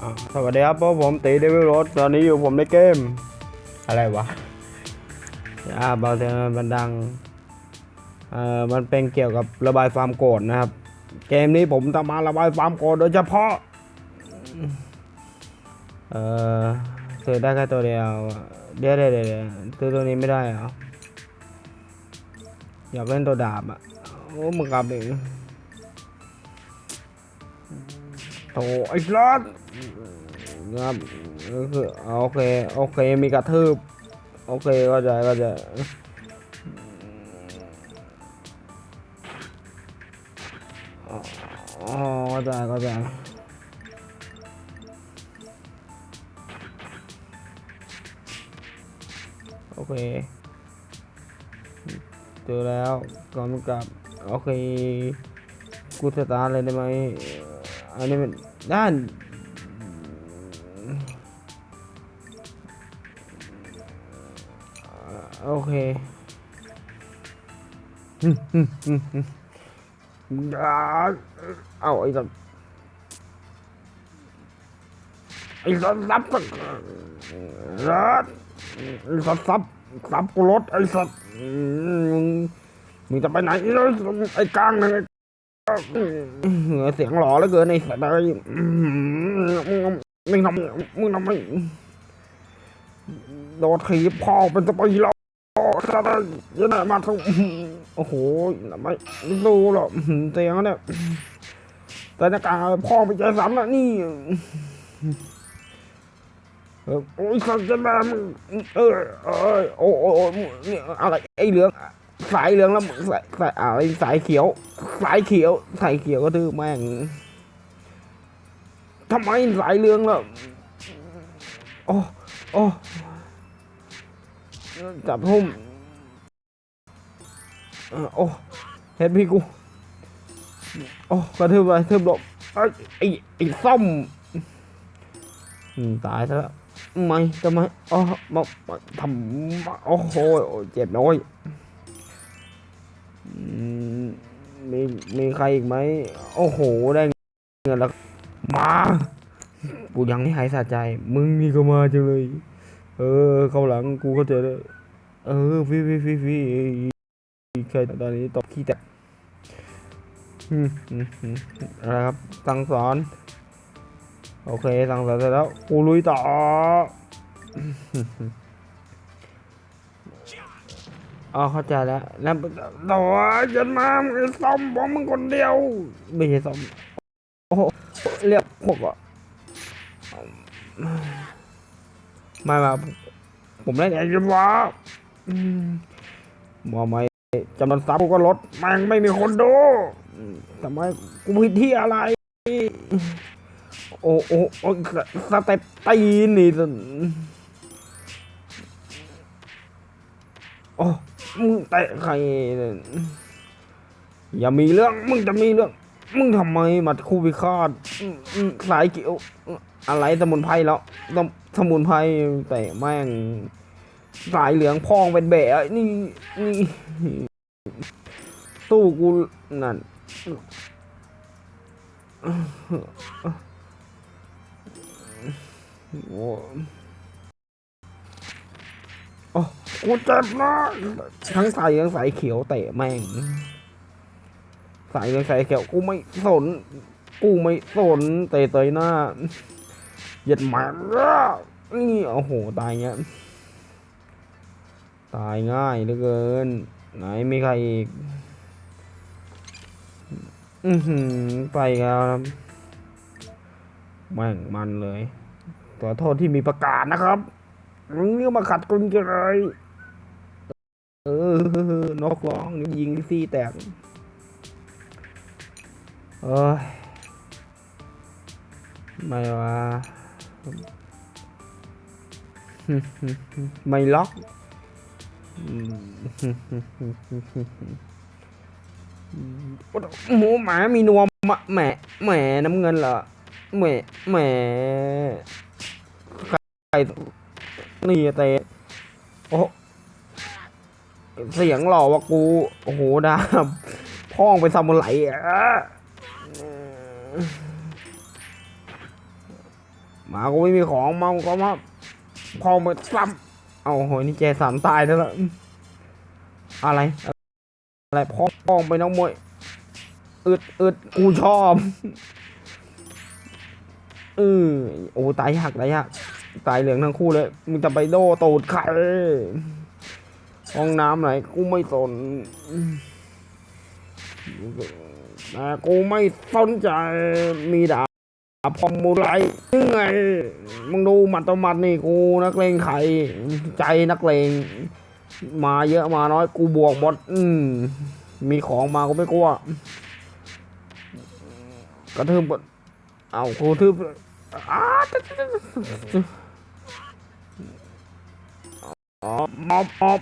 อ่าสวัสดีครับพวกผมตีเดวิลโรสตอนนี้อยู่ผมในเกม อะไรวะอ่าเบาเสียงมันดังเอ่อมันเป็นเกี่ยวกับระบายความโกรธนะครับ เกมนี้ผมจะมาระบายความโกรธโดยเฉพาะ เอ่อซื้อได้แค่ตัวเดียว เดี๋ยวเดี๋ยวเดี๋ยวเดี๋ยวซื้อตัวนี้ไม่ได้เหรออยากเล่นตัวดาบอะโอ้มึงกลับเองโถไอ้รัด ครับก็คือโอเคโอเคมีกระทืบโอเคก็จะก็จะอ๋อก็จะก็จะโอเคเจอแล้วก่อนกลับโอเคกูสตาร์เลยได้ไหมอันนี้มันด้าน โอเคอืมอืมอืมอืมอ่าเอาไอ้สัตว์ไอ้สัตว์ซับสัตว์ไอ้สัตว์ซับซับกูรถไอ้สัตว์มึงจะไปไหนไอ้กลางนั่นไอ้เสียงหล่อเหลือเกินไอ้สัตว์ มึงมึงทำมึงทำไมโดดถีบพ่อเป็นสปีแล้วสัตว์ยันมาทุกโอ้โหไม่ไม่รู้หรอกเสียงเนี่ยแต่หน้ากากพ่อไปใจสามแล้วนี่โอ้ยสัตว์จะมาเออเออโอ้โอ้โอ้ะไรไอ้เหลือง สายเหลืองแล้วสายสายอะไรสายเขียว สายเขียว สายเขียวก็ถือแม่ง ทำไมสายเหลืองล่ะโอ้โอ้จับทุ่มออโอ้เห็นพี่กู โอ้กระทืบไปทืบหลบไอ้ไอ้ไอ้ซ่อมตายซะแล้วไม่ทำไมอ๋อมามาทำโอ้โหเจ็บน้อยมมีมีใครอีกไหมโอ้โห ได้เงินแล้ว มากูยังไม่หายสะใจ มึงนี่ก็มาจังเลย เออเข้าหลังกูเข้าใจแล้วเออฟีฟีฟีฟีเคยตอนนี้ตบขี้แตกอืมอืมอืมอะไรครับสั่งสอน โอเคสั่งสอนเสร็จแล้วกูลุยต่ออ๋อเข้าใจแล้วแล้วต่อยันมามึงซ่อมบอกมึงคนเดียว ไม่ใช่ซอม เรียกพวกอะไม่มาผมเล่นไอ้ยันวะอืมบอกไหมจำนวนซับกูก็ลดแม่งไม่มีคนดูอืมทำไมกูผิดที่อะไร โอ้โอ้โอ้สเต็ปตีนนี่สิโอ้มึงเตะใครเนี่ยอย่ามีเรื่อง มึงจะมีเรื่อง มึงทำไมมาคู่พิฆาตสายเกี่ยวอะไรสมุนไพรแล้วต้องสมุนไพรแต่แม่งสายเหลืองพองเป็นแบะนี่นี่ตู้กูนั่นโอ้โอ้กูเจ็บนะทั้งสายเหลืองสายเขียวเตะแม่ง สายเหลืองสายเขียวกูไม่สน กูไม่สนเตะเตยหน้าเหยียดหมานี่โอ้โหตายเงี้ยตายง่ายเหลือเกิน ไหนมีใครอีก อือหือไปครับแม่งมันเลยขอโทษที่มีประกาศนะครับมึงเนี่ยมาขัดกุญกันเลยเออนกร้องยิงซี่แตก เอ้ยไม่ว่าไม่ล็อกอืมหมูหมามีนวมมะแหมแหมน้ำเงินเหรอแหมแหมใครนี่เตะโอ้เสียงหล่อว่ากู โอ้โหดาบพ่องไปซามูไรอะ มากูไม่มีของเมาก็มาพอหมาซ้ำเอาโหยนี่แกสามตายแล้วล่ะอะไรอะไรพองพ้องไปน้องมวยอึดอึดกูชอบเออโอ้ตายยากตายยากตายเหลืองทั้งคู่เลยมึงจะไปโดตูดใครห้องน้ำไหนกูไม่สน แต่กูไม่สนใจมีดาบพอมมูไรยังไงมึงดูมัดต่อมัดนี่กูนักเลงไข่ใจนักเลง มาเยอะมาน้อยกูบวกหมดอืมมีของมากูไม่กลัวกระทืบหมดเอากูทืบอ้าอ๋อมอบมอบ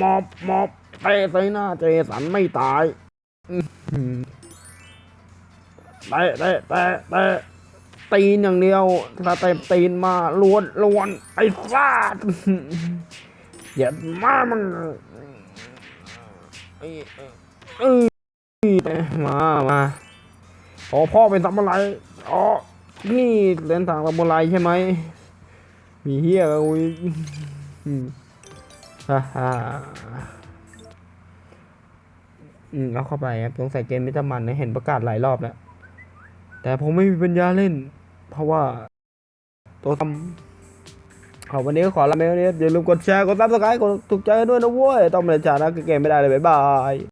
มอบมอบเตะใส่หน้าเจสันไม่ตาย เตะเตะเตะเตะตีนอย่างเดียวถ้าเตะตีนมาล้วนล้วนไอ้ฟาดอย่ามามันเอ้ยเอ้ยมามาอ๋อพ่อเป็นซามูไรอ๋อนี่เล่นทางซามูไรใช่ไหมมีเฮียกับกูอีกอืมฮ่าฮ่า อืมเอาเข้าไปครับสงสัยเกมมิตามันนะเห็นประกาศหลายรอบแล้ว แต่ผมไม่มีปัญญาเล่น เพราะว่า ตัวทำขอวันนี้ก็ขอลาไปเท่านี้อย่าลืมกดแชร์ กดซับสไครต์กดถูกใจด้วยนะเว้ย ต้องเป็นชานะเกมไม่ได้เลย บ๊ายบาย